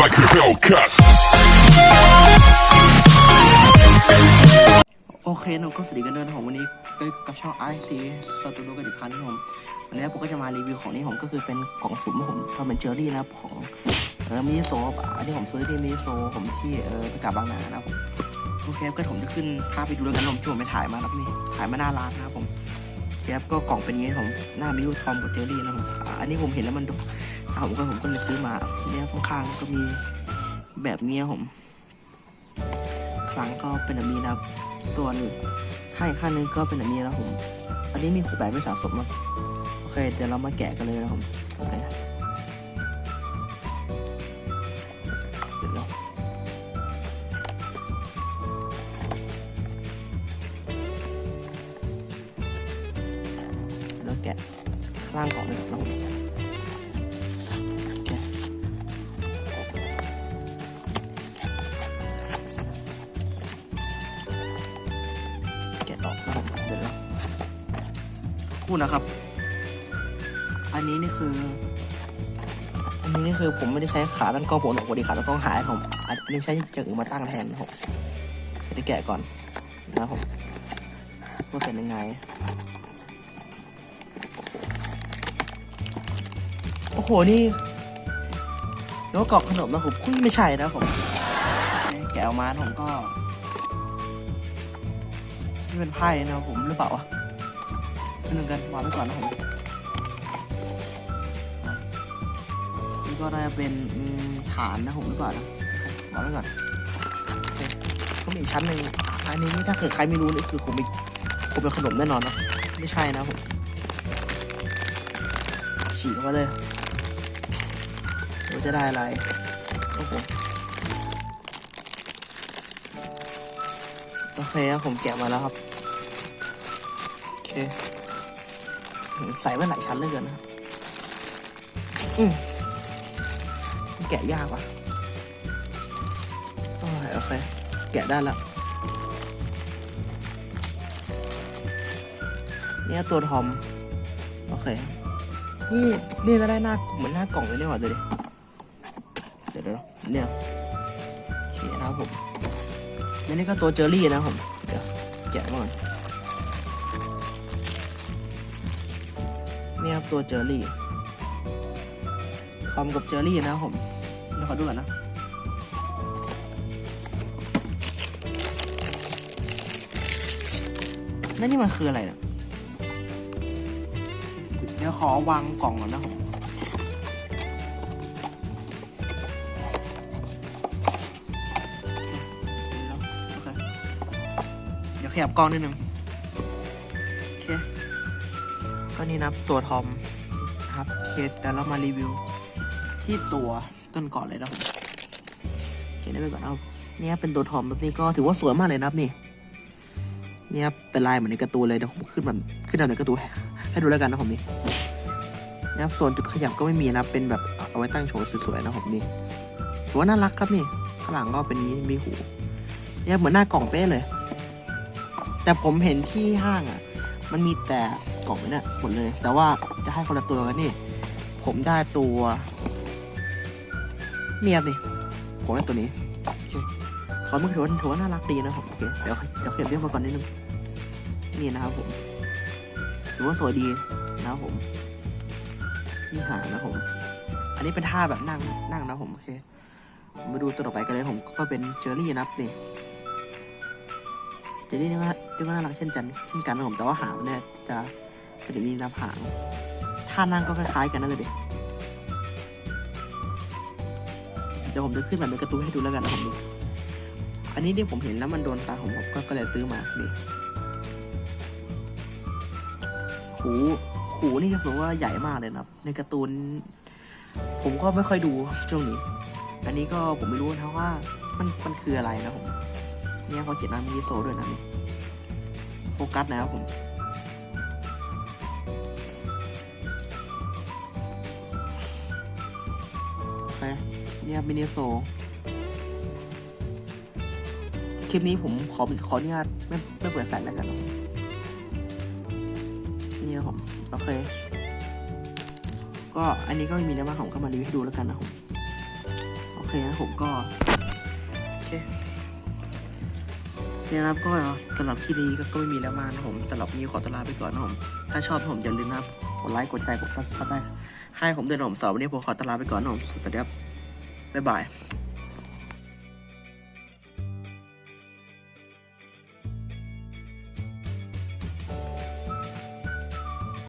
like a Hellcat. โอเคนะก็สวัสดีกันด้วยนะครับวันนี้ก็กับช่อง i c สตูดิโอกันอีกครั้งนะผมวันนี้ผมก็จะมารีวิวของนี้ผมก็คือเป็นกล่องสุ่มผมทำเป็นเจอรี่นะครับของเออมิโซะอันนี้ผมซื้อที่มิโซะผมที่เออประกาศบางนานะครับผมโอเคครับก็ผมจะขึ้นภาพไปดูแล้วกันนะผมที่ผมไปถ่ายมานะครับนี่ถ่ายมาหน้าร้านนะครับผมโอเคครับก็กล่องเป็นอย่างนี้ผมหน้ามิวทอมกับเจอรี่นะครับผมอันนี้ผมเห็นแล้วมัน ดูอ่าผมก็ผมก็เลยซื้อมาเนี่ยข้างๆก็มีแบบนี้ผม ครั้งก็เป็นแบบนี้นะครับ ส่วนข้างอีกข้างนึงก็เป็นแบบนี้นะผม อันนี้มีขูแบบไม่สะสมนะโอเค เดี๋ยวเรามาแกะกันเลยนะผมโอเคเดี๋ยวแกะข้างล่างก่อนเลยนะครั พูดนะครับ อันนี้นี่คือ อันนี้นี่คือผมไม่ได้ใช้ขาตั้งกล้องผมหรอกพอดีขาตั้งกล้องหายผมอันนี้ใช้อย่างอื่นมาตั้งแทนนะครับเดี๋ยวแกะก่อนนะผมว่าเป็นยังไงโอ้โหนี่แล้วกรอบขนมนะผมคุณไม่ใช่นะผมแกะออกมาผมก็นี่เป็นไพ่นะผมหรือเปล่าวะ หนึ่งกันวางไว้ก่อนนะผมนี่ก็น่าจะเป็นฐานนะผมหรือเปล่านนะวางไว้ก่อนโอเคก็มีอีกชั้นหนึ่งอันนี้ถ้าเกิดใครไม่รู้นี่คือคงมีคงเป็นขนมแน่นอนนะไม่ใช่นะผมฉีกออกมาเลยเราจะได้อะไรโอ้โหโอเคครับผมแกะมาแล้วครับโอเค ใส่ไว้หลายชั้นเลยเกินนะครับอืมแกะยากว่ะโอเคโอเค แกะได้แล้วเนี่ยตัวทอม โอเค นี่ นี่ก็ได้หน้าเหมือนหน้ากล่องเลยเนี่หว่าดูดิเดี๋ยวเดี๋ยวเนี่ยโอเคนะครับผมและนี่ก็ตัวเจอรี่นะครับผม เดี๋ยวแกะมาก่อน นี่ครับตัวเจอรี่คอมกับเจอรี่นะครับผมเดี๋ยวขอดูก่อนนะนั่นนี่มันคืออะไรเนี่ยเดี๋ยวขอวางกล่องก่อนนะครับโอเคเดี๋ยวขยับกล้องนิดนึง ก็นี่นะครับตัวทอมครับเคแต่เรามารีวิว ที่ตัวต้นก่อนเลยนะครับได้ไปก่อนนะครับเนี่ยเป็นตัวทอมแบบนี้ก็ถือว่าสวยมากเลยนะครับนี่ เนี่ยเป็นลายเหมือนในการ์ตูนเลยเดี๋ยวผมขึ้นมันขึ้นเอาในการ์ตูนให้ดูแล้วกันนะผมนี่นะครับส่วนจุดขยับก็ไม่มีนะเป็นแบบเอาไว้ตั้งโชว์สวยๆนะผมนี่ถือว่าน่ารักครับนี่ข้างหลังก็เป็นนี้มีหูเนี่ยเหมือนหน้ากล่องเป๊ะเลย แต่ผมเห็นที่ห้างอะ มันมีแต่ กล่องเนี่ยหมดเลย แต่ว่าจะให้คนละตัวกันนี่ ผมได้ตัวเนียบนี่ผมได้ตัวนี้โอเคเขาเมันถือว่าถือว่าน่ารักดีนะผมโอเคเดี๋ยวเดี๋ยวเปรียบเทียบมาก่อนนิดนึงนี่นะครับผมถือว่าสวยดีนะครับผมนี่หางนะผม อันนี้เป็นท่าแบบนั่งนั่งนะผมโอเคมาดูตัวต่อไปกันเลยผมก็เป็นเจอรี่นะครับนี่เจนี่นี่ก็นี่ก็น่ารักเช่นกันเช่นกันนะผมแต่ว่าหางเนี่ยจะ เป็นแบบนี้นะหางท่านั่งก็คล้ายๆกันนั่นเลยดิเดี๋ยวผมจะขึ้นแบบในการ์ตูนให้ดูแล้วกันนะผมดิอันนี้เนี่ผมเห็นแล้วมันโดนตาผมผมก็ก็เลยซื้อมาดิหูหูนี่จะบอกว่าใหญ่มากเลยนะในการ์ตูน ผมก็ไม่ค่อยดูช่วงนี้ อันนี้ก็ผมไม่รู้นะว่ามันมันคืออะไรนะผม เนี่ยเขาเขียนนามิโซด้วยนะนี่โฟกัสนะครับผม เนี่ยมินิโซ คลิปนี้ผมขอขออนุญาตไม่ไม่เปิดแฟลชแล้วกันเนอะเนี่ยผมโอเค ก็อันนี้ก็ไม่มีอะไรมาผมก็มารีวิวให้ดูแล้วกันนะผมโอเคนะผมก็โอเคเนี่ยนะครับก็สำหรับที่นี้ก็ไม่มีแล้วมานะผมสำหรับนี้ขอตลาไปก่อนนะผมถ้าชอบผมอย่าลืมนะครับกดไลค์กดแชร์กดซับสไครต์ให้ผมด้วยนะผมสำหรับวันนี้ผมขอตลาไปก่อนนะผมสวัสดีครับ Bye-bye.